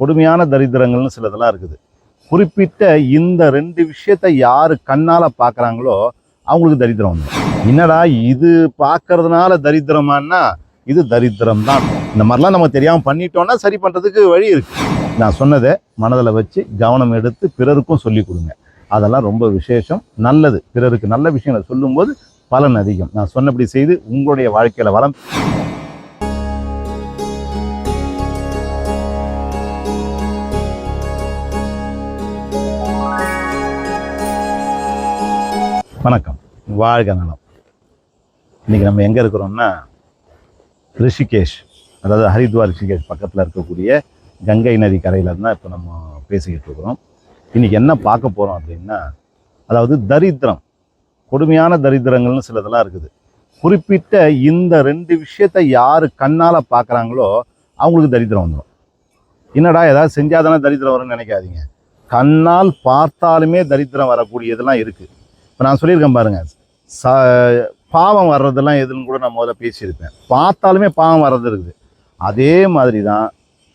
கொடுமையான தரித்திரங்கள்னு சிலதெல்லாம் இருக்குது. குறிப்பிட்ட இந்த ரெண்டு விஷயத்தை யார் கண்ணால் பார்க்குறாங்களோ அவங்களுக்கு தரித்திரம் வந்துடும் என்னடா இது பார்க்கறதுனால தரித்திரமானா இது தரித்திரம் தான் இந்த மாதிரிலாம் நம்ம தெரியாமல் பண்ணிட்டோம்னா சரி பண்ணுறதுக்கு வழி இருக்குது நான் சொன்னதை மனதில் வச்சு கவனம் எடுத்து பிறருக்கும் சொல்லி கொடுங்க. அதெல்லாம் ரொம்ப விசேஷம் நல்லது. பிறருக்கு நல்ல விஷயங்களை சொல்லும்போது பலன் அதிகம். நான் சொன்னபடி செய்து உங்களுடைய வாழ்க்கையில் வளம். வணக்கம். வாழ்க நலம். இன்றைக்கி நம்ம எங்கே இருக்கிறோம்னா ரிஷிகேஷ் அதாவது ஹரித்வார் ரிஷிகேஷ் பக்கத்தில் இருக்கக்கூடிய கங்கை நதி கரையில் தான் இப்போ நம்ம பேசிக்கிட்டு இருக்கிறோம். இன்னைக்கு என்ன பார்க்க போகிறோம் அப்படின்னா அதாவது தரித்திரம். கொடுமையான தரித்திரங்கள்னு சிலதெல்லாம் இருக்குது. குறிப்பிட்ட இந்த ரெண்டு விஷயத்தை யார் கண்ணால் பார்க்குறாங்களோ அவங்களுக்கு தரித்திரம் வந்துடும் என்னடா ஏதாவது செஞ்சாதானே தரித்திரம் வரும்னு நினைக்காதீங்க. கண்ணால் பார்த்தாலுமே தரித்திரம் வரக்கூடியதெல்லாம் இருக்குது இப்போ நான் சொல்லியிருக்கேன் பாருங்க. ச பாவம் வர்றதெல்லாம் எதுன்னு கூட நான் முதல்ல பேசியிருப்பேன். பார்த்தாலுமே பாவம் வர்றது இருக்குது. அதே மாதிரி தான்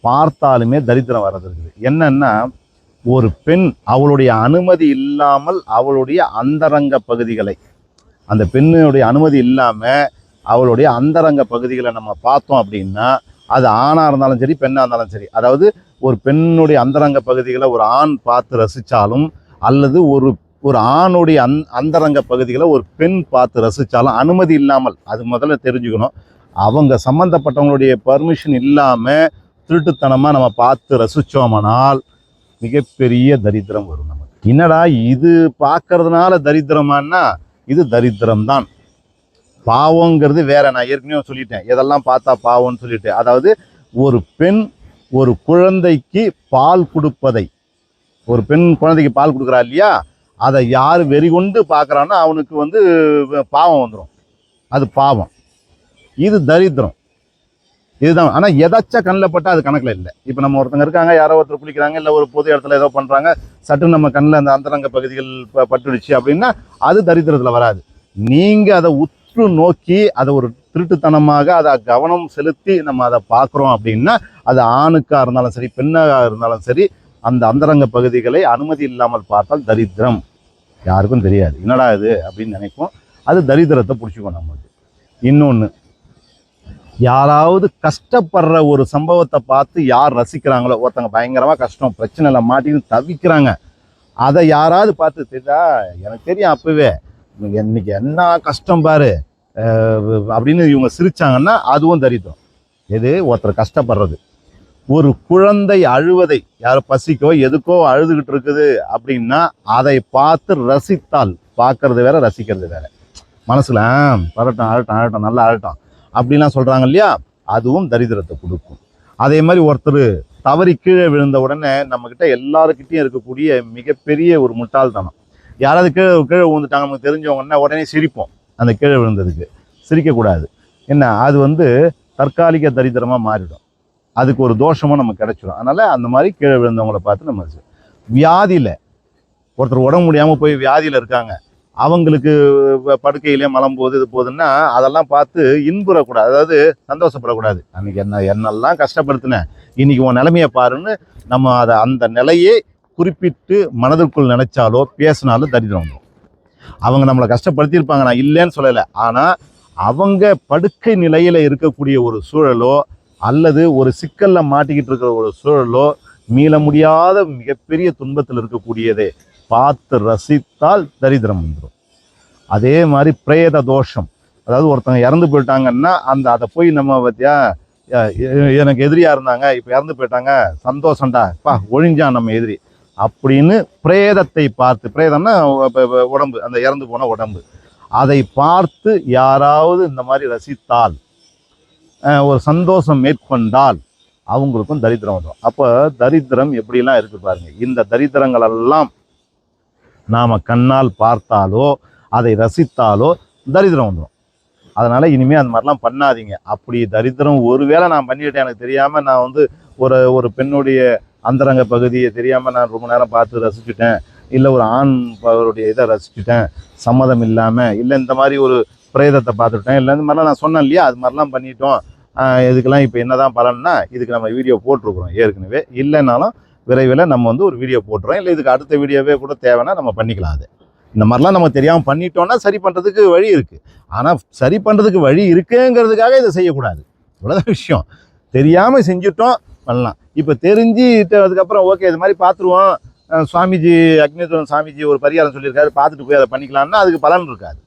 பார்த்தாலுமே தரித்திரம் வர்றது இருக்குது. என்னென்னா ஒரு பெண் அவளுடைய அனுமதி இல்லாமல் அவளுடைய அந்தரங்க பகுதிகளை அந்த பெண்ணுடைய அனுமதி இல்லாமல் அவளுடைய அந்தரங்க பகுதிகளை நம்ம பார்த்தோம் அப்படின்னா அது ஆணாக இருந்தாலும் சரி பெண்ணாக இருந்தாலும் சரி அதாவது ஒரு பெண்ணுடைய அந்தரங்க பகுதிகளை ஒரு ஆண் பார்த்து ரசித்தாலும் அல்லது ஒரு ஒரு ஆணுடைய அந் அந்தரங்க பகுதிகளை ஒரு பெண் பார்த்து ரசித்தாலும் அனுமதி இல்லாமல் அது முதல்ல தெரிஞ்சுக்கணும். அவங்க சம்மந்தப்பட்டவங்களுடைய பர்மிஷன் இல்லாமல் திருட்டுத்தனமாக நம்ம பார்த்து ரசித்தோமானால் மிகப்பெரிய தரித்திரம் வரும் நமக்கு. என்னடா இது பார்க்கறதுனால தரித்திரமானா இது தரித்திரம் தான் பாவங்கிறது வேற நான் ஏற்கனவே சொல்லிட்டேன். எதெல்லாம் பார்த்தா பாவம்னு சொல்லிட்டு. அதாவது ஒரு பெண் ஒரு குழந்தைக்கு பால் கொடுப்பதை ஒரு பெண் குழந்தைக்கு பால் கொடுக்குறா இல்லையா? அதை யார் வெறி கொண்டு பார்க்குறானோ அவனுக்கு வந்து பாவம் வந்துடும் அது பாவம். இது தரித்திரம். இதுதான். ஆனால் எதாச்சும் கண்ணில் பட்டால் அது கணக்கில் இல்லை. இப்போ நம்ம ஒருத்தங்க இருக்காங்க யாரோ ஒருத்தர் குளிக்கிறாங்க இல்லை ஒரு பொது இடத்துல ஏதோ பண்ணுறாங்க சட்டு நம்ம கண்ணில் அந்த அந்தரங்க பகுதிகள் ப- பட்டுடுச்சு அப்படின்னா அது தரித்திரத்தில் வராது. நீங்கள் அதை உற்று நோக்கி அதை ஒரு திருட்டுத்தனமாக அதை கவனம் செலுத்தி நம்ம அதை பார்க்குறோம் அப்படின்னா அது ஆணுக்காக இருந்தாலும் சரி பெண்ணாக இருந்தாலும் சரி அந்த அந்தரங்க பகுதிகளை அனுமதி இல்லாமல் பார்த்தால் தரித்திரம். யாருக்கும் தெரியாது. என்னடா இது அப்படின்னு நினைப்போம். அது தரித்திரத்தை பிடிச்சிக்கும் நமக்கு இன்னொன்று யாராவது கஷ்டப்படுற ஒரு சம்பவத்தை பார்த்து யார் ரசிக்கிறாங்களோ ஒருத்தங்க பயங்கரமாக கஷ்டம் பிரச்சனையில் மாட்டின்னு தவிக்கிறாங்க. அதை யாராவது பார்த்து தெரியா எனக்கு தெரியும் அப்போவே. இன்னைக்கு என்ன கஷ்டம் பாரு. அப்படின்னு இவங்க சிரிச்சாங்கன்னா அதுவும் தரித்திரம். எது? ஒருத்தர் கஷ்டப்படுறது. ஒரு குழந்தை அழுவதை யார் பசிக்கோ எதுக்கோ அழுதுகிட்டு இருக்குது அப்படின்னா அதை பார்த்து ரசித்தால் பார்க்கறது வேற ரசிக்கிறது வேற. மனசில் "ஆ, பரட்டும் அழட்டும் அழட்டும் நல்லா அழட்டும் அப்படின்லாம் சொல்கிறாங்க இல்லையா? அதுவும் தரித்திரத்தை கொடுக்கும். அதே மாதிரி ஒருத்தர் தவறி கீழே விழுந்த உடனே நம்மக்கிட்ட எல்லாருக்கிட்டையும் இருக்கக்கூடிய மிகப்பெரிய ஒரு முட்டாள்தனம். யாராவது கீழே கீழே விழுந்துட்டாங்க நமக்கு தெரிஞ்சவங்கன்னா உடனே சிரிப்போம் அந்த கீழே விழுந்ததுக்கு. சிரிக்கக்கூடாது. என்ன? அது வந்து தற்காலிக தரித்திரமாக மாறிடும். அதுக்கு ஒரு தோஷமும் நமக்கு கிடைச்சிடும் அதனால் அந்த மாதிரி கீழே விழுந்தவங்கள பார்த்து நம்ம வியாதியில் ஒருத்தர் உடம்பு முடியாமல் போய் வியாதியில் இருக்காங்க. அவங்களுக்கு படுக்கையிலே மலம் போகுது இது போகுதுன்னா அதெல்லாம் பார்த்து இன்புறக்கூடாது. அதாவது சந்தோஷப்படக்கூடாது. அன்றைக்கி என்ன என்னெல்லாம் கஷ்டப்படுத்தினேன். இன்றைக்கி உன் நிலைமையை பாருன்னு நம்ம அதை அந்த நிலையை குறிப்பிட்டு மனதிற்குள் நினைச்சாலோ பேசினாலும் தரித்திரம் வந்துடும் அவங்க நம்மளை கஷ்டப்படுத்தியிருப்பாங்க. நான் இல்லைன்னு சொல்லலை. ஆனால் அவங்க படுக்கை நிலையில் இருக்கக்கூடிய ஒரு சூழலோ அல்லது ஒரு சிக்கலில் மாட்டிக்கிட்டு இருக்கிற ஒரு சூழலோ மீள முடியாத மிகப்பெரிய துன்பத்தில் இருக்கக்கூடியதே. பார்த்து ரசித்தால் தரித்திரம் வந்துடும் அதே மாதிரி பிரேத தோஷம். அதாவது ஒருத்தங்க இறந்து போயிட்டாங்கன்னா அந்த அதை போய் நம்ம பற்றியா எனக்கு எதிரியாக இருந்தாங்க இப்போ இறந்து போயிட்டாங்க சந்தோஷம்டா பா ஒழிஞ்சான் நம்ம எதிரி. அப்படின்னு பிரேதத்தை பார்த்து பிரேதம்னா உடம்பு அந்த இறந்து போன உடம்பு. அதை பார்த்து யாராவது இந்த மாதிரி ரசித்தால் ஒரு சந்தோஷம் மேற்கொண்டால் அவங்களுக்கும் தரித்திரம் வரும். அப்போ தரித்திரம் எப்படிலாம் இருக்கு பாருங்க. இந்த தரித்திரங்களெல்லாம் நாம் கண்ணால் பார்த்தாலோ அதை ரசித்தாலோ தரித்திரம் வந்துடும் அதனால் இனிமேல் அந்த மாதிரிலாம் பண்ணாதீங்க. அப்படி தரித்திரம் ஒருவேளை நான் பண்ணிட்டேன் எனக்கு தெரியாமல் நான் வந்து ஒரு ஒரு பெண்ணுடைய அந்தரங்க பகுதியை தெரியாமல் நான் ரொம்ப நேரம் பார்த்து ரசிச்சுட்டேன். இல்லை ஒரு ஆண் அவருடைய இதை ரசிச்சுட்டேன். சம்மதம் இல்லாமல் இல்லை இந்த மாதிரி ஒரு பிரேதத்தை பார்த்துட்டேன். இல்லை இந்த மாதிரிலாம் நான் சொன்னேன் இல்லையா? அது மாதிரிலாம் பண்ணிட்டோம். இதுக்கெல்லாம் இப்போ என்னதான் பலன்னா இதுக்கு நம்ம வீடியோ போட்டிருக்குறோம் ஏற்கனவே. இல்லைனாலும் விரைவில் நம்ம வந்து ஒரு வீடியோ போட்டுறோம். இல்லை இதுக்கு அடுத்த வீடியோவே கூட தேவைன்னா நம்ம பண்ணிக்கலாம் அது. இந்த மாதிரிலாம் நம்ம தெரியாமல் பண்ணிட்டோம்னா சரி பண்ணுறதுக்கு வழி இருக்குது ஆனால் சரி பண்ணுறதுக்கு வழி இருக்குங்கிறதுக்காக இதை செய்யக்கூடாது. இவ்வளோதான் விஷயம். தெரியாமல் செஞ்சுட்டோம் பண்ணலாம். இப்போ தெரிஞ்சுட்டு அதுக்கப்புறம் ஓகே இது மாதிரி பார்த்துருவோம் சுவாமிஜி அக்னேஸ்வரன் சாமிஜி ஒரு பரிகாரம் சொல்லியிருக்காரு. பார்த்துட்டு போய் அதை பண்ணிக்கலாம்னா அதுக்கு பலன் இருக்காது.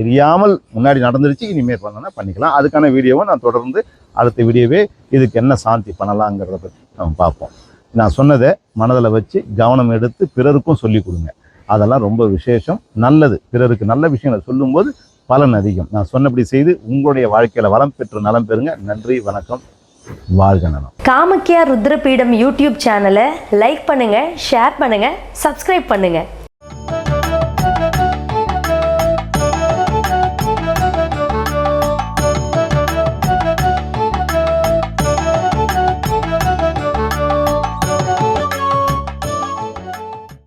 தெரியாமல் முன்னாடி நடந்துருச்சு இனிமேல் பண்ணனா பண்ணிக்கலாம். அதுக்கான வீடியோவை நான் தொடர்ந்து அடுத்த வீடியோவே இதுக்கு என்ன சாந்தி பண்ணலாங்கிறத பற்றி நம்ம பார்ப்போம். நான் சொன்னதை மனதில் வச்சு கவனம் எடுத்து பிறருக்கும் சொல்லிக் கொடுங்க. அதெல்லாம் ரொம்ப விசேஷம் நல்லது. பிறருக்கு நல்ல விஷயங்களை சொல்லும்போது பலன் அதிகம். நான் சொன்னபடி செய்து உங்களுடைய வாழ்க்கையில் வளம் பெற்று நலம் பெறுங்க. நன்றி வணக்கம். வாழ்க நலம். காமக்கியா ருத்ரபீடம் யூடியூப் சேனலை லைக் பண்ணுங்க ஷேர் பண்ணுங்க சப்ஸ்கிரைப் பண்ணுங்க.